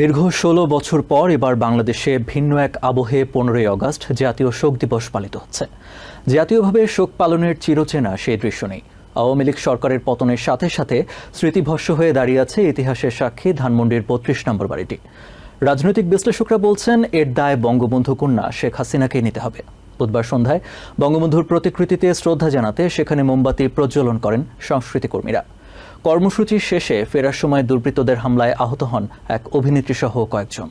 দীর্ঘ ষোলো বছর পর এবার বাংলাদেশে ভিন্ন এক আবহে পনেরোই আগস্ট জাতীয় শোক দিবস পালিত হচ্ছে। জাতীয়ভাবে শোক পালনের চিরচেনা সেই দৃশ্য নেই। আওয়ামী লীগ সরকারের পতনের সাথে সাথে স্মৃতিভস্য হয়ে দাঁড়িয়ে আছে ইতিহাসের সাক্ষী ধানমন্ডির বত্রিশ নম্বর বাড়িটি। রাজনৈতিক বিশ্লেষকরা বলছেন, এর দায় বঙ্গবন্ধু কন্যা শেখ হাসিনাকে নিতে হবে। বুধবার সন্ধ্যায় বঙ্গবন্ধুর প্রতিকৃতিতে শ্রদ্ধা জানাতে সেখানে মোমবাতি প্রজ্বলন করেন সংস্কৃতিকর্মীরা। কর্মসূচি শেষে ফেরার সময় দুর্বৃত্তদের হামলায় আহত হন এক অভিনেত্রী সহ কয়েকজন।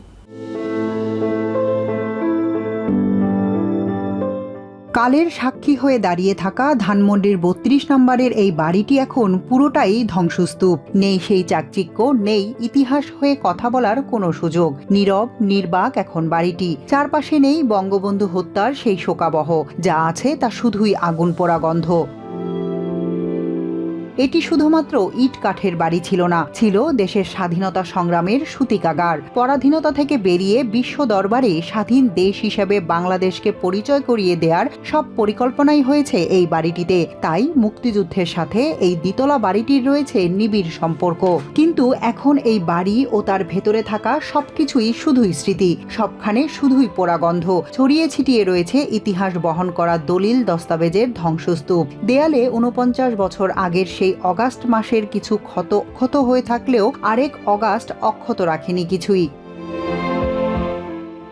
কালের সাক্ষী হয়ে দাঁড়িয়ে থাকা ধানমন্ডির বত্রিশ নম্বরের এই বাড়িটি এখন পুরোটাই ধ্বংসস্তূপ। নেই সেই চাকচিক্য, নেই ইতিহাস হয়ে কথা বলার কোনো সুযোগ। নীরব, নির্বাক এখন বাড়িটি। চারপাশে নেই বঙ্গবন্ধু হত্যার সেই শোকাবহ। যা আছে তা শুধুই আগুন পোড়া গন্ধ। এটি শুধুমাত্র ইট কাঠের বাড়ি ছিল না, ছিল দেশের স্বাধীনতা সংগ্রামের সূতিকাগার। পরাধীনতা থেকে বেরিয়ে বিশ্ব দরবারে স্বাধীন দেশ হিসেবে বাংলাদেশকে পরিচয় করিয়ে দেওয়ার সব পরিকল্পনাই হয়েছে এই বাড়িটিতে। তাই মুক্তিযুদ্ধের সাথে এই দ্বিতলা বাড়িটির রয়েছে নিবিড় সম্পর্ক। কিন্তু এখন এই বাড়ি ও তার ভেতরে থাকা সবকিছুই শুধুই স্মৃতি, সবখানে শুধুই পোড়া গন্ধ ছড়িয়ে ছিটিয়ে রয়েছে ইতিহাস বহন করা দলিল দস্তাবেজের ধ্বংসস্তূপ। দেয়ালে উনপঞ্চাশ বছর আগের সেই অগাস্ট মাসের কিছু ক্ষত ক্ষত হয়ে থাকলেও আরেক অগাস্ট অক্ষত রাখেনি কিছুই।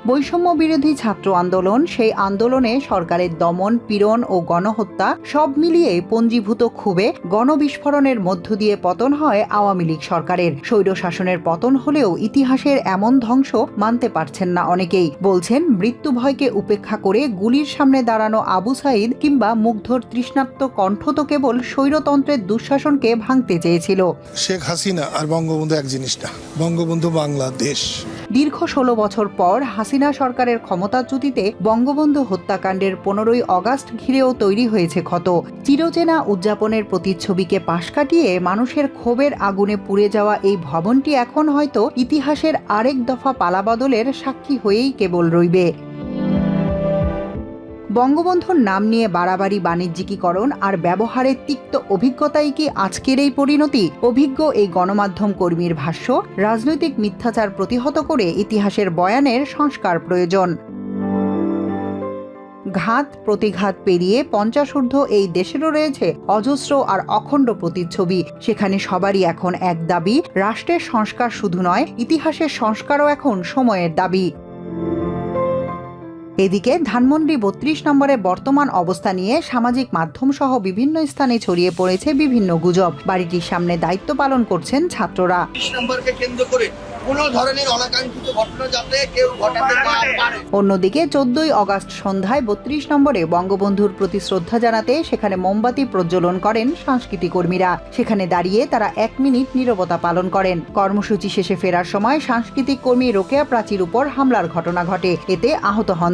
বৈষম্য বিরোধী ছাত্র আন্দোলন সেই আন্দোলনে সরকারের দমন পীড়ন ও গণহত্যা সব মিলিয়ে পঞ্জীভূত ক্ষোভে গণবিস্ফোরণের মধ্য দিয়ে পতন হয় আওয়ামী লীগ সরকারের। স্বৈরশাসনের পতন হলেও ইতিহাসের এমন ধ্বংস মানতে পারছেন না অনেকেই। বলছেন মৃত্যু ভয়কে উপেক্ষা করে গুলির সামনে দাঁড়ানো আবু সাইদ কিংবা মুগ্ধর তৃষ্ণাত্ম কণ্ঠ তো কেবল স্বৈরতন্ত্রের দুঃশাসনকে ভাঙতে চেয়েছিল। শেখ হাসিনা আর বঙ্গবন্ধু এক জিনিস না বঙ্গবন্ধু বাংলাদেশ। দীর্ঘ ষোলো বছর পর হাসিনা সরকারের ক্ষমতাচ্যুতিতে বঙ্গবন্ধু হত্যাকাণ্ডের পনেরোই অগাস্ট ঘিরেও তৈরি হয়েছে ক্ষত। চিরচেনা উদযাপনের প্রতিচ্ছবিকে পাশ কাটিয়ে মানুষের ক্ষোভের আগুনে পুড়ে যাওয়া এই ভবনটি এখন হয়তো ইতিহাসের আরেক দফা পালাবদলের সাক্ষী হয়েই কেবল রইবে। বঙ্গবন্ধুর নাম নিয়ে বাড়াবাড়ি বাণিজ্যিকীকরণ আর ব্যবহারের তিক্ত অভিজ্ঞতাই কি আজকের এই পরিণতি? অভিজ্ঞ এই গণমাধ্যম কর্মীর ভাষ্য, রাজনৈতিক মিথ্যাচার প্রতিহত করে ইতিহাসের বয়ানের সংস্কার প্রয়োজন। ঘাত, প্রতিঘাত পেরিয়ে পঞ্চাশূর্ধ্ব এই দেশেরও রয়েছে অজস্র আর অখণ্ড প্রতিচ্ছবি। সেখানে সবারই এখন এক দাবি, রাষ্ট্রের সংস্কার শুধু নয়, ইতিহাসের সংস্কারও এখন সময়ের দাবি। এদিকে ধানমন্ডি বত্রিশ নম্বরে বর্তমান অবস্থা নিয়ে সামাজিক মাধ্যম সহ বিভিন্ন স্থানে ছড়িয়ে পড়েছে বিভিন্ন গুজব। বাড়িটির সামনে দায়িত্ব পালন করছেন ছাত্ররা। নম্বরকে কেন্দ্র করে কোনো ধরনের অনাকাঙ্ক্ষিত ঘটনা যাতে কেউ ঘটাতে না পারে। অন্যদিকে চোদ্দই অগাস্ট সন্ধ্যায় বত্রিশ নম্বরে বঙ্গবন্ধুর প্রতি শ্রদ্ধা জানাতে সেখানে মোমবাতি প্রজ্বলন করেন সাংস্কৃতিক কর্মীরা। সেখানে দাঁড়িয়ে তারা এক মিনিট নীরবতা পালন করেন। কর্মসূচি শেষে ফেরার সময় সাংস্কৃতিক কর্মী রোকেয়া প্রাচীর উপর হামলার ঘটনা ঘটে। এতে আহত হন